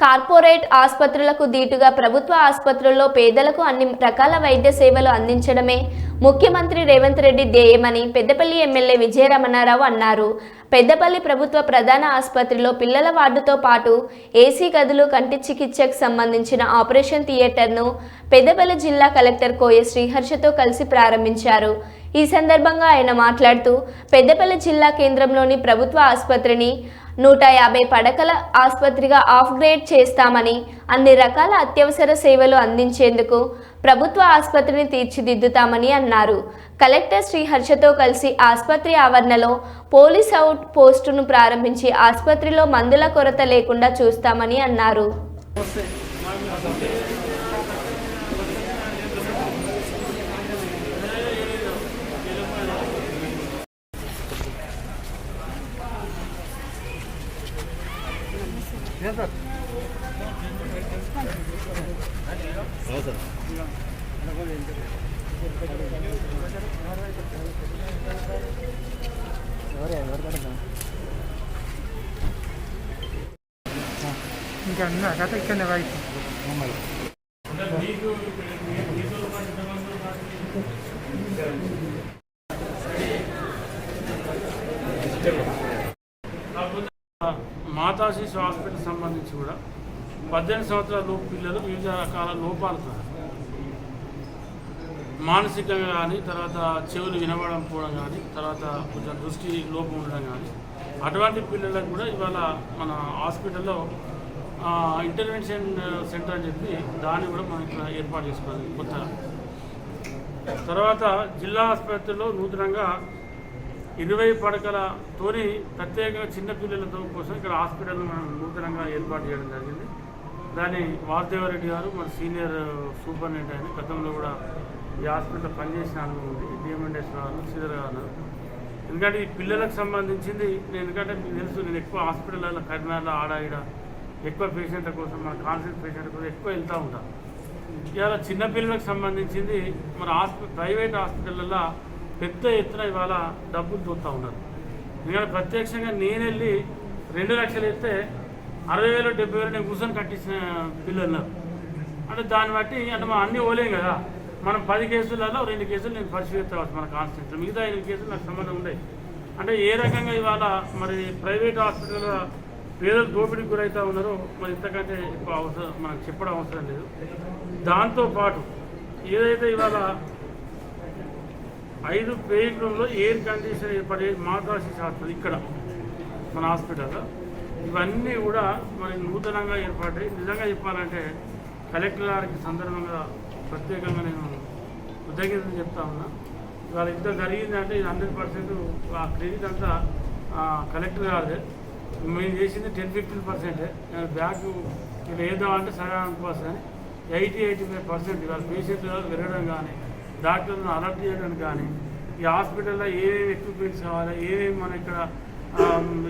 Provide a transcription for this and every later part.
Corporate ఆసుపత్రులకు దీటుగా ప్రభుత్వ ఆసుపత్రుల్లో పేదలకు అన్ని రకాల వైద్య సేవలు అందించడమే ముఖ్యమంత్రి రేవంత్ రెడ్డి ధ్యేయమని పెద్దపల్లి ఎమ్మెల్యే విజయరమణారావు అన్నారు. పెద్దపల్లి ప్రభుత్వ ప్రధాన ఆసుపత్రిలో పిల్లల వార్డుతో పాటు ఏసీ గదులు కంటి చికిత్సకు సంబంధించిన ఆపరేషన్ థియేటర్ను పెద్దపల్లి జిల్లా కలెక్టర్ కోయ శ్రీహర్షతో కలిసి ప్రారంభించారు. ఈ సందర్భంగా ఆయన మాట్లాడుతూ పెద్దపల్లి జిల్లా కేంద్రంలోని ప్రభుత్వ ఆసుపత్రిని నూట యాభై పడకల ఆసుపత్రిగా ఆఫ్గ్రేడ్ చేస్తామని అన్ని రకాల అత్యవసర సేవలు అందించేందుకు ప్రభుత్వ ఆసుపత్రిని తీర్చిదిద్దుతామని అన్నారు. కలెక్టర్ శ్రీహర్షతో కలిసి ఆసుపత్రి ఆవరణలో పోలీస్ అవుట్ పోస్టును ప్రారంభించి ఆసుపత్రిలో మందుల కొరత లేకుండా చూస్తామని అన్నారు. ఇంకా అన్న కథ ఇక్కడనే Thank you. శిశు హాస్పిటల్ సంబంధించి కూడా పద్దెనిమిది సంవత్సరాల లోపు పిల్లలు వివిధ రకాల లోపాలతో మానసికంగా కానీ తర్వాత చెవులు వినబడం పోవడం కానీ తర్వాత కొంచెం దృష్టి లోపం ఉండడం కానీ అటువంటి పిల్లలకు కూడా ఇవాళ మన హాస్పిటల్లో ఇంటర్వెన్షన్ సెంటర్ అని చెప్పి దాన్ని కూడా మనం ఇక్కడ ఏర్పాటు చేసుకోవాలి కొత్తగా. తర్వాత జిల్లా ఆసుపత్రిలో నూతనంగా ఇరవై పడకలతోని ప్రత్యేకంగా చిన్నపిల్లలతో కోసం ఇక్కడ హాస్పిటల్ మనం నూతనంగా ఏర్పాటు చేయడం జరిగింది. దాన్ని వాసుదేవరెడ్డి గారు మన సీనియర్ సూపరింటెండెంట్ ఆయన గతంలో కూడా ఈ హాస్పిటల్ పనిచేసిన అనుభవం ఉంది. డిఎంఎండేశ్వర గారు శ్రీధర్ గారు ఎందుకంటే ఈ పిల్లలకు సంబంధించింది నేను ఎందుకంటే మీకు తెలుసు నేను ఎక్కువ హాస్పిటల్లో కరీంనగర్లో ఆడ ఈడ ఎక్కువ పేషెంట్ల కోసం మన కాన్సెంట్ పేషెంట్ల కోసం ఎక్కువ వెళ్తూ ఉంటాను ఇవాళ చిన్నపిల్లలకు సంబంధించింది మన హాస్పి ప్రైవేట్ హాస్పిటల్లో పెద్ద ఎత్తున ఇవాళ డబ్బులు చూస్తూ ఉన్నారు. ఎందుకంటే ప్రత్యక్షంగా నేను వెళ్ళి రెండు లక్షలు ఇస్తే అరవై వేలు డెబ్బై వేలు నేను కూర్చొని కట్టించిన పిల్లలు అంటే దాన్ని బట్టి అంటే మనం అన్నీ ఓలేం కదా. మనం పది కేసులలో రెండు కేసులు నేను పరిశీలిస్తావచ్చు మన కాన్స్టిట్యూషన్. మిగతా ఎనిమిది కేసులు నాకు సంబంధం ఉండే అంటే ఏ రకంగా ఇవాళ మరి ప్రైవేట్ హాస్పిటల్ పేదలు దోపిడీకి గురవుతా ఉన్నారో మరి ఇంతకంటే ఎక్కువ అవసరం మనకు చెప్పడం అవసరం లేదు. దాంతోపాటు ఏదైతే ఇవాళ ఐదు పేయింగ్ రూమ్లో ఎయిర్ కండిషన్ ఏర్పడే మాతాసి హాస్పిటల్ ఇక్కడ మన హాస్పిటల్లో. ఇవన్నీ కూడా మరి నూతనంగా ఏర్పడ్డాయి. నిజంగా చెప్పాలంటే కలెక్టర్ గారికి సందర్భంగా ప్రత్యేకంగా నేను కృతజ్ఞతలు చెప్తా ఉన్నా. ఇవాళ ఇంత జరిగిందంటే ఇది హండ్రెడ్ పర్సెంట్ ఆ క్రెడిట్ అంతా కలెక్టర్ గారిదే. మేము చేసింది టెన్ ఫిఫ్టీన్ పర్సెంటే. బ్యాగ్ ఇలా ఏదో అంటే సరే అనుకోవచ్చు కానీ ఎయిటీ ఎయిటీ ఫైవ్ పర్సెంట్ ఇవాళ పేషెంట్లు పెరగడం కానీ డాక్టర్లను అలర్ట్ చేయడం కానీ ఈ హాస్పిటల్లో ఏమేమి ఎక్విప్మెంట్స్ కావాలి ఏమేమి మనం ఇక్కడ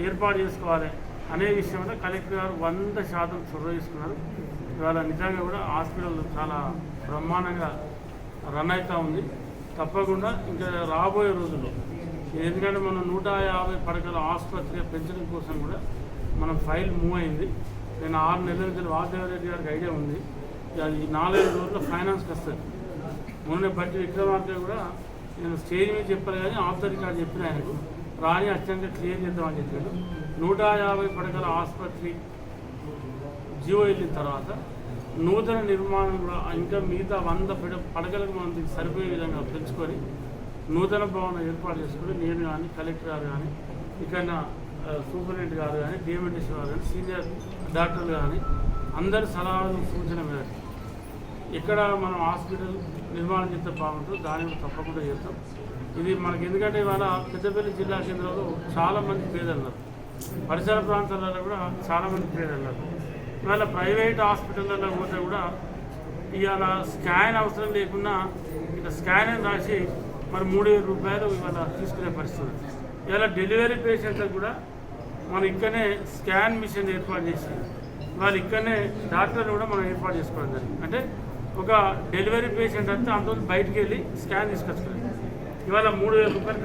ఏర్పాటు చేసుకోవాలి అనే విషయంలో కలెక్టర్ గారు వంద శాతం చొరవ తీసుకున్నారు. ఇవాళ నిజంగా కూడా హాస్పిటల్ చాలా బ్రహ్మాండంగా రన్ అవుతూ ఉంది. తప్పకుండా ఇంకా రాబోయే రోజుల్లో ఎందుకంటే మనం నూట యాభై పడకల ఆసుపత్రి పెంచడం కోసం కూడా మనం ఫైల్ మూవ్ అయింది. నేను ఆరు నెలల నుంచి వాసుదేవరెడ్డి గారికి ఐడియా ఉంది. అది నాలుగైదు రోజుల్లో ఫైనాన్స్కి వస్తుంది మొన్న బట్టి విక్రమార్క కూడా నేను స్టేజ్ మీద చెప్పాను కానీ ఆఫ్ ద రికార్డ్ చెప్పిన ఆయనకు. రాని అత్యంత క్లియర్ చేద్దామని చెప్పాడు. నూట యాభై పడకల ఆసుపత్రి జీవో వెళ్ళిన తర్వాత నూతన నిర్మాణం కూడా ఇంకా మిగతా వంద పడ పడకలకు మనం సరిపోయే విధంగా పెంచుకొని నూతన భవనం ఏర్పాటు చేసుకుని నేను కానీ కలెక్టర్ గారు కానీ ఇక్కడ సూపరింటెండెంట్ గారు కానీ డిఎంఎన్టీసీ గారు కానీ సీనియర్ డాక్టర్లు కానీ అందరి సలహాలు సూచన మేరకు ఎక్కడ మనం హాస్పిటల్ నిర్మాణం చేస్తే బాగుంటుందో. దాన్ని కూడా తప్పకుండా చేస్తాం. ఇది మనకి ఎందుకంటే ఇవాళ పెద్దపల్లి జిల్లా కేంద్రంలో చాలామంది పేదలు పరిసర ప్రాంతాలలో కూడా చాలామంది పేదలున్నారు పేదలు ఇవాళ ప్రైవేట్ హాస్పిటల్లో పోతే కూడా ఇవాళ స్కాన్ అవసరం లేకుండా ఇక స్కాన్ అని రాసి మరి మూడు వేల రూపాయలు ఇవాళ తీసుకునే పరిస్థితి ఉంది. ఇవాళ డెలివరీ పేషెంట్లకు కూడా మనం ఇక్కడనే స్కాన్ మిషన్ ఏర్పాటు చేసి వాళ్ళు ఇక్కడనే డాక్టర్లు కూడా మనం ఏర్పాటు చేసుకోవడం జరిగింది. అంటే ఒక డెలివరీ పేషెంట్ అంతా అందులో బయటికి వెళ్ళి స్కాన్ తీసుకొచ్చుకోవాలి ఇవాళ మూడు వేల రూపాయలు